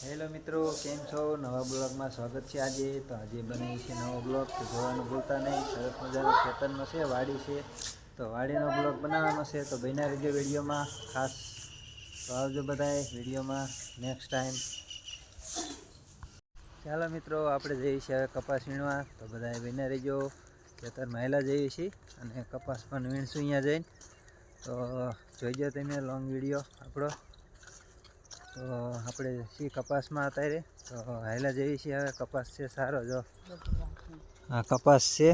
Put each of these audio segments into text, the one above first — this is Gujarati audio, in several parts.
હેલો મિત્રો, કેમ છો? નવા બ્લોગમાં સ્વાગત છે આજે. તો આજે બનાવી છે નવો બ્લોગ તો જોવાનું ભૂલતા નહીં. સરસ મજાનો ખેતરનો છે, વાડી છે. તો વાડીનો બ્લોગ બનાવવાનો છે. તો ભાઈના રીતે વિડીયોમાં. ખાસ તો આવજો બધાએ વિડીયોમાં. નેક્સ્ટ ટાઈમ ચાલો મિત્રો, આપણે જઈએ છીએ હવે કપાસ વીણવા. તો બધાએ બન્યા રહેજો. ખેતર મહિલા જઈએ છીએ અને કપાસ પણ વીણશું અહીંયા જઈને. તો જોઈજો તમે લોંગ વીડિયો આપણો. તો આપણે સી કપાસમાં અત્યારે તો હાયલા જેવી છીએ હવે કપાસ છે? સારો જો. હા, કપાસ છે.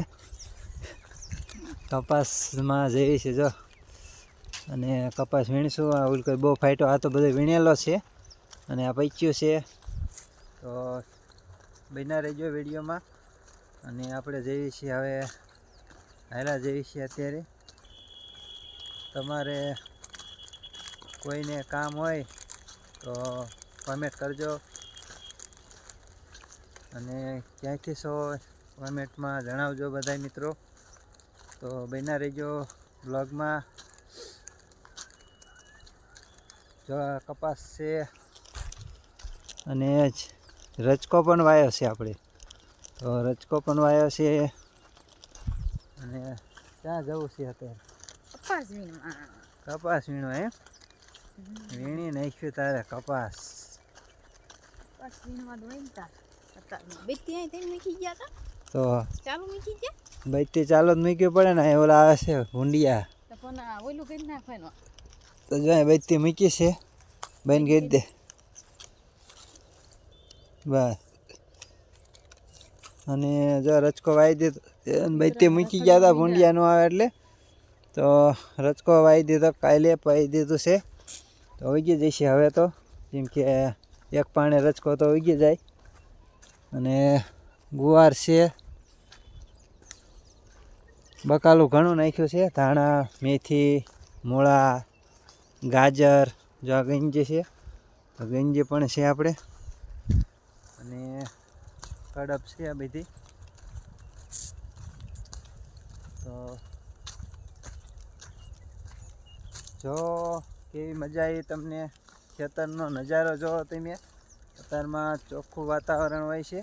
કપાસમાં જેવી છે જો. અને કપાસ વીણીશું. આ ઓલું કોઈ બહુ ફાઈટો આ તો બધો વીણેલો છે. અને આ પૈચ્યું છે. તો બન્યા રહેજો વિડીયોમાં. અને આપણે જઈએ છીએ હવે હાયલા જઈએ છીએ અત્યારે. તમારે કોઈને કામ હોય તો કોમેન્ટ કરજો. અને ક્યાંયથી છો કોમેન્ટમાં જણાવજો બધા મિત્રો. તો બન્યા રહેજો બ્લોગમાં જો આ કપાસ છે. અને રચકો પણ વાયો છે આપણે. તો રચકો પણ વાયો છે. અને ક્યાં જવું છે અત્યારે? કપાસ વીણવા. કપાસ વીણો એમ? વીણી નાખ્યું તારે કપાસ. દો તા બૈતી ચાલો જ મૂક્યું પડે ને એ ઓલા આવે છે ભૂંડિયા. તો જો બૈતી મૂકી છે. બેન કરી દે. બસ. અને જો રચકો વાઈ દીધો બૈતી મૂકી ગયા હતા ભૂંડિયા. નો આવે એટલે તો રચકો વાઈ દીધો કાલે પાઈ દીધું છે. તો ઉગી જશે હવે તો. જેમ કે એક પાણે રચકો તો ઉગી જાય. અને ગુવાર છે. બકાલું ઘણું નાખ્યું છે. ધાણા, મેથી, મૂળા, ગાજર જો આ ગંજી છે. તો ગંજી પણ છે આપણે. અને કડપ છે આ બધી. તો જો કેવી મજા આવી તમને ખેતરનો નજારો જોવો તમે. અત્યારમાં ચોખ્ખું વાતાવરણ હોય છે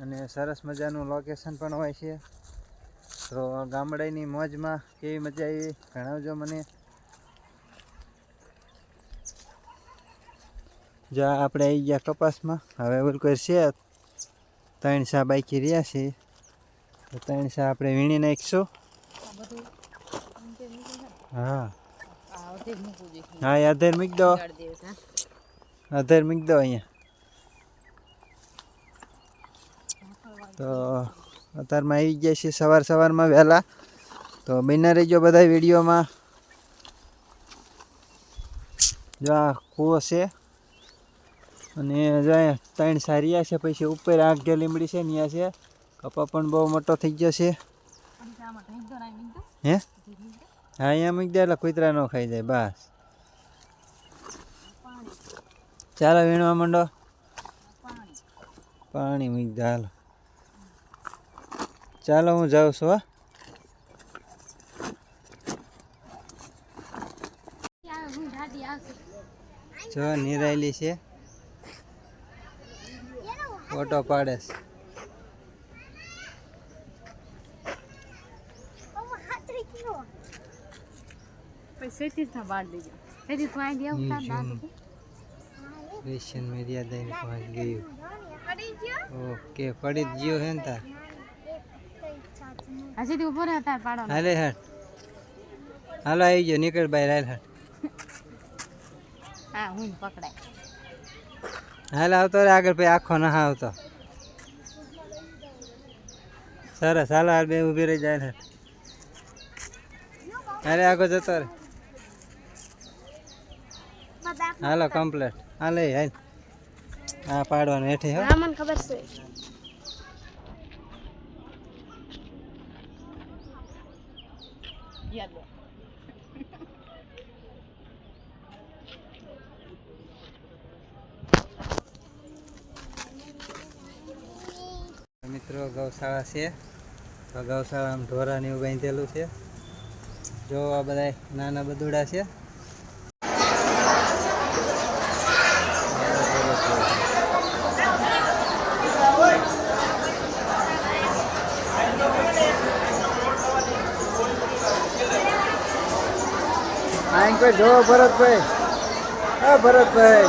અને સરસ મજાનું લોકેશન પણ હોય છે. તો ગામડાની મોજમાં કેવી મજા આવી જણાવજો મને. જો આપણે આવી ગયા કપાસમાં. હવે ઓલું કોઈ છે. ત્રણ સા બાકી રહ્યા છે. તો ત્રણ સા આપણે વીણી નાખીશું. હા આ અડધે જ મૂકવું જોઈએ હા અધેર મૂકી દો. અધેર મૂકી દો અહીંયા. તો અત્યારમાં આવી ગયા છે સવાર સવારમાં વહેલા. તો બિના રહેજો બધા વિડીયોમાં. જો આ કૂવો છે. અને જો ત્રણ સારિયા છે પછી ઉપર આગ જે લીમડી છે ને છે. કપા પણ બહુ મોટો થઈ ગયો છે. હે. હા અહીંયા મૂકી દે, એટલે કૂતરા ન ખાઈ જાય, બસ. ચાલો વીણવા માંડો. પાણી મૂકી દે, હાલો. ચાલો હું જાઉં છું, હા. જો નિરાયેલી છે. ફોટો પાડે પછી સેતી જ બાળ દેજો સેતી તું અહીં દેવું ના તો રેશન મેરિયા દઈને પહોંચ ગયું પડી ગયો ઓકે પડી ગયો હે ને તાર. હજી તું ઉપર હતા પાડો હાલે હાલ. હાલો આવી ગયો. નીકળ ભાઈ હાલ હાલ. હા હું પકડાય. હાલ આવતો રે આગળ ભાઈ આખો ના આવતો. સરસ હાલો હાલ બે ઊભી રહી જાય ને અરે આગળ જતો રે. હાલો કમ્પ્લીટ આ લઈ હાલ હા પાડવાનું હેઠે હા. મને ખબર છે. મિત્રો ગૌશાળા છે. તો ગૌશાળામાં ઢોરાને એવું બાંધેલું છે. જો આ બધા નાના બદુડા છે. કોઈ જો ભરતભાઈ. હા ભરતભાઈ.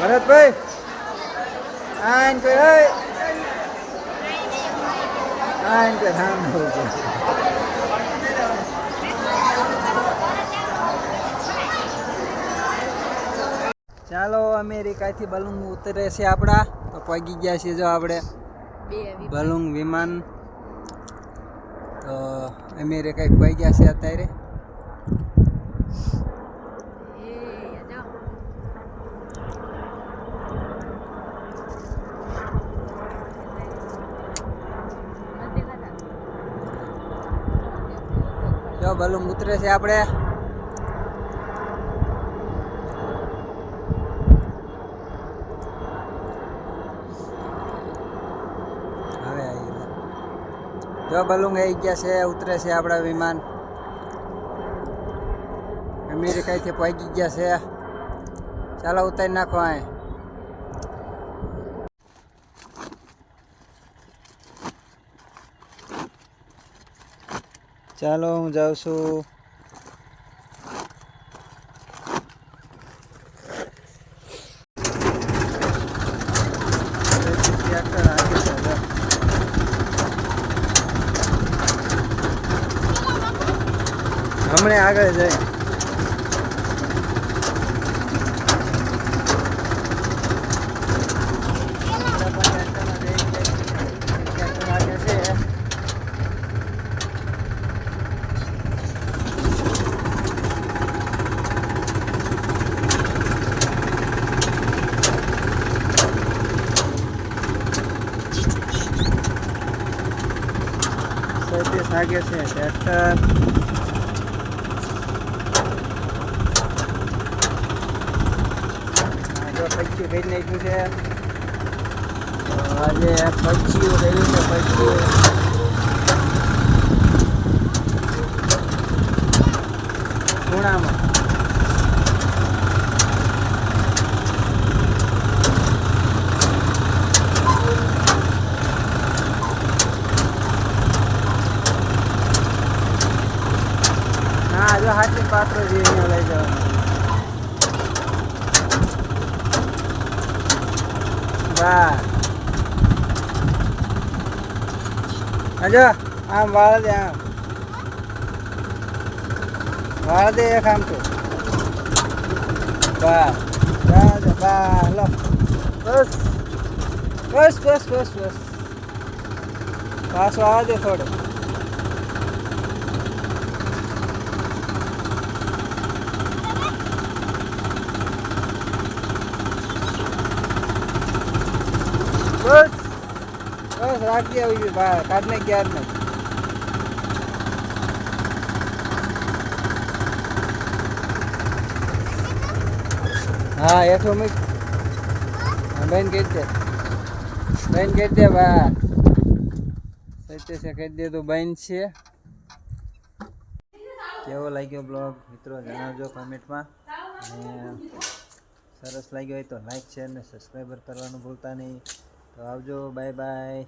ભરતભાઈ આઈન કોઈ હે. આઈન હામ ચાલો અમેરિકાથી બલુંગ ઉતરે છે આપણા. તો પગી ગયા છીએ જો આપણે. બલુંગ વિમાન. તો અમેરિકા પગી ગયા છે અત્યારે. જો નથી દેખાતા? જો બલૂન ઉતરે છે આપણે હવે આવી ગયા જો, બલૂન આવી ગયા છે, ઉતરે છે આપણા વિમાન અમેરિકાથી પહોંચી ગયા છે. ચાલો ઉતારી નાખો અહીં. ચાલો હું જાઉં છું. હમણાં આગળ જાય છે સાગે છે ટ્રેક્ટર. જો નાખ્યું છે. આજે પક્ષીઓ રહ્યું છે પક્ષીઓ ખૂણામાં હા જો હાથી પાત્રો જે અહીંયા લઈ જવાનું. વાહ હજો આમ વાળ દે આમ. વાળ દે એક આમ તો. દે વાહ લો. બસ. બસ બસ બસ બસ. પાછો આવવા દે થોડો બસ બસ રાખી આવી બહાર કાઢને ક્યાર ને હા એઠો મૂક. બેન કહી દે બેન કહી દે બા. સત્ય છે, કહી દે તો બેન છે. કેવો લાગ્યો બ્લોગ મિત્રો, જણાવજો કમેન્ટમાં સરસ લાગ્યો હોય તો લાઈક શેર ને સબસ્ક્રાઈબર કરવાનું ભૂલતા નહીં. તો આવજો બાય બાય.